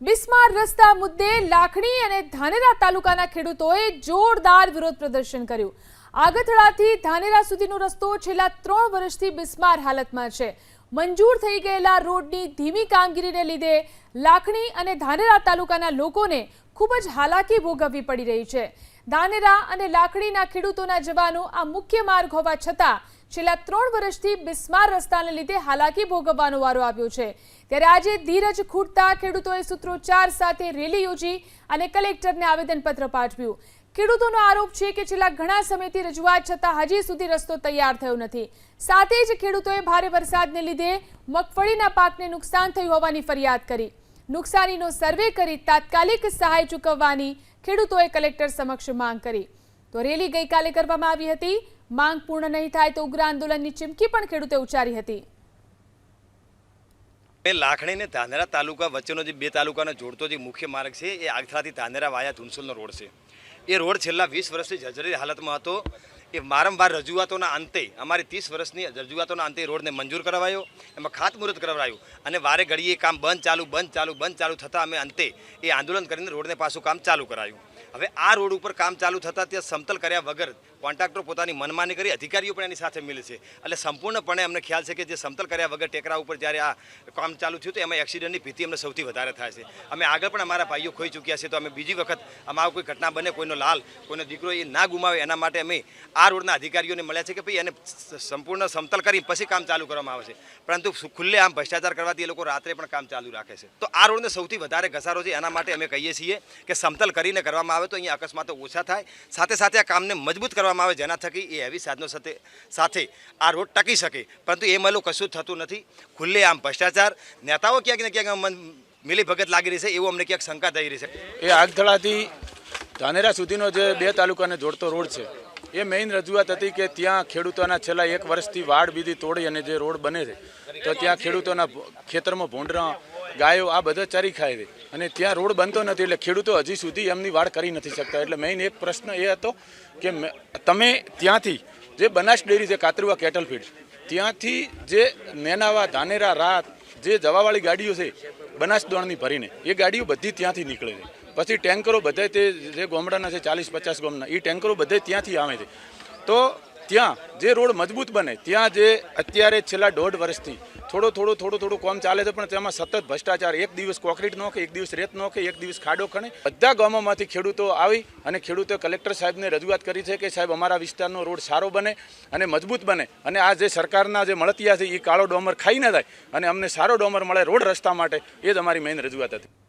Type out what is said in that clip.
બિસ્માર રસ્તા મુદ્દે લાખણી અને ધાનેરા તાલુકાના ખેડૂતોએ જોરદાર વિરોધ પ્રદર્શન કર્યું. આગથડાથી ધાનેરા સુધીનો રસ્તો છેલ્લા ત્રણ વર્ષથી બિસ્માર હાલતમાં છે. મંજૂર થઈ ગયેલા રોડની ધીમી કામગીરીને લીધે લાખણી અને ધાનેરા તાલુકાના લોકોને ખૂબ જ હાલાકી ભોગવવી પડી રહી છે. ધાનેરા અને લાકડીના ખેડૂતોના જવાનો આ મુખ્ય માર્ગ હોવા છતાં છેલ્લા ત્રણ વર્ષથી બિસ્માર રસ્તાને લીધે હાલાકી ભોગવવાનો વારો આવ્યો છે. ત્યારે આજે ધીરજ ખૂટતા ખેડૂતોએ સૂત્રોચ્ચાર સાથે રેલી યોજી અને કલેક્ટરને આવેદનપત્ર પાઠવ્યું. ખેડૂતોનો આરોપ છે કે છેલ્લા ઘણા સમયથી રજૂઆત છતાં હજી સુધી રસ્તો તૈયાર થયો નથી. સાથે જ ખેડૂતોએ ભારે વરસાદને લીધે મગફળીના પાકને નુકસાન થયું હોવાની ફરિયાદ કરી. નુકસાનીનો સર્વે કરી તાત્કાલિક સહાય ચૂકવવાની ખેડૂતોએ કલેક્ટર સમક્ષ માંગ કરી. તો રેલી ગઈકાલે કરવામાં આવી હતી. માંગ પૂર્ણ નહીં થાય તો ઉગ્ર આંદોલનની ચીમકી પણ ખેડૂતે ઉચ્ચારી હતી. લાખણી ને ધાનેરા તાલુકા વચ્ચેનો જે બે તાલુકાનો જોડતો જે મુખ્ય માર્ગ છે, એ આગથરાથી ધાનેરા વાયા ધુનસુલનો રોડ છે. એ રોડ છેલ્લા વીસ વર્ષથી જર્જરી હાલતમાં હતો. એ વારંવાર રજૂઆતોના અંતે, અમારી ત્રીસ વર્ષની રજૂઆતોના અંતે રોડને મંજૂર કરાવાયો, એમાં ખાતમુહૂર્ત કરાવાયું અને વારે ઘડીએ કામ બંધ ચાલુ બંધ ચાલુ બંધ ચાલુ થતાં અમે અંતે એ આંદોલન કરીને રોડને પાછું કામ ચાલુ કરાયું. હવે આ રોડ ઉપર કામ ચાલુ થતાં ત્યાં સમતલ કર્યા વગર કોન્ટ્રાક્ટર પોતાની મનમાની કરી અધિકારીઓ પણ એની સાથે મિલે છે. એટલે સંપૂર્ણપણે અમને ખ્યાલ છે કે જે સમતલ કર્યા વગર ટેકરા ઉપર જ્યારે આ કામ ચાલુ થયું તો એમાં એક્સિડન્ટની ભીતિ અમને સૌથી વધારે થાય છે. અમે આગળ પણ અમારા ભાઈઓ ખોઈ ચૂક્યા છે તો અમે બીજી વખત આમાં કોઈ ઘટના બને, કોઈનો લાલ, કોઈનો દીકરો એ ના ગુમાવે એના માટે અમે આ રોડના અધિકારીઓને મળ્યા છે કે ભાઈ એને સંપૂર્ણ સમતલ કરી પછી કામ ચાલુ કરવામાં આવે છે. પરંતુ ખુલ્લે આમ ભ્રષ્ટાચાર કરવાથી એ લોકો રાત્રે પણ કામ ચાલુ રાખે છે. તો આ રોડને સૌથી વધારે ઘસારો છે એના માટે અમે કહીએ છીએ કે સમતલ કરીને કરવામાં આવે તો અહીંયા અકસ્માતો ઓછા થાય. સાથે સાથે આ કામને મજબૂત કરવામાં આવે જેના થકી એ એવી સાધનો સાથે સાથે આ રોડ ટકી શકે. પરંતુ એ મળું કશું થતું નથી. ખુલ્લે આમ ભ્રષ્ટાચાર. નેતાઓ ક્યાંક ને ક્યાંક મન મિલી ભગત લાગી રહી છે એવું અમને ક્યાંક શંકા થઈ રહી છે. એ આગધડાથી ધાનેરા સુધીનો જે બે તાલુકાને જોડતો રોડ છે, એ મેઇન રજૂઆત હતી કે ત્યાં ખેડૂતોના છેલ્લા એક વર્ષથી વાડ બીધી તોડી અને જે રોડ બને છે, તો ત્યાં ખેડૂતોના ખેતરમાં ભૂંડરા ગાયો આ બધા ચરી ખાય છે. અને ત્યાં રોડ બનતો નથી એટલે ખેડૂતો હજી સુધી એમની વાડ કરી નથી શકતા. એટલે મેઇન એક પ્રશ્ન એ હતો કે તમે ત્યાંથી જે બનાસ ડેરી છે કાતરુવા કેટલ ફીડ ત્યાંથી જે નેનાવા, ધાનેરા, રાત, જે જવાવાળી ગાડીઓ છે, બનાસ દોણની ભરીને, એ ગાડીઓ બધી ત્યાંથી નીકળે છે. પછી ટેન્કરો બધે તે જે ગોમડાના છે, ચાલીસ, પચાસ ગામના એ ટેન્કરો બધે ત્યાંથી આવે છે. તો ત્યાં જે રોડ મજબૂત બને, ત્યાં જે અત્યારે છેલ્લા દોઢ વર્ષથી થોડો થોડો, થોડું થોડું કોમ ચાલે છે, પણ તેમાં સતત ભ્રષ્ટાચાર. એક દિવસ કોન્ક્રીટ નોખે એક દિવસ રેત નોખે એક દિવસ ખાડો ખણે. બધા ગામોમાંથી ખેડૂતો આવી અને ખેડૂતોએ કલેક્ટર સાહેબને રજૂઆત કરી છે કે, સાહેબ, અમારા વિસ્તારનો રોડ સારો બને અને મજબૂત બને. અને આ જે સરકારના જે મળતિયા છે એ કાળો ડોમર ખાઈ ન જાય અને અમને સારો ડોમર મળે રોડ રસ્તા માટે. એ જ અમારી મેઇન રજૂઆત હતી.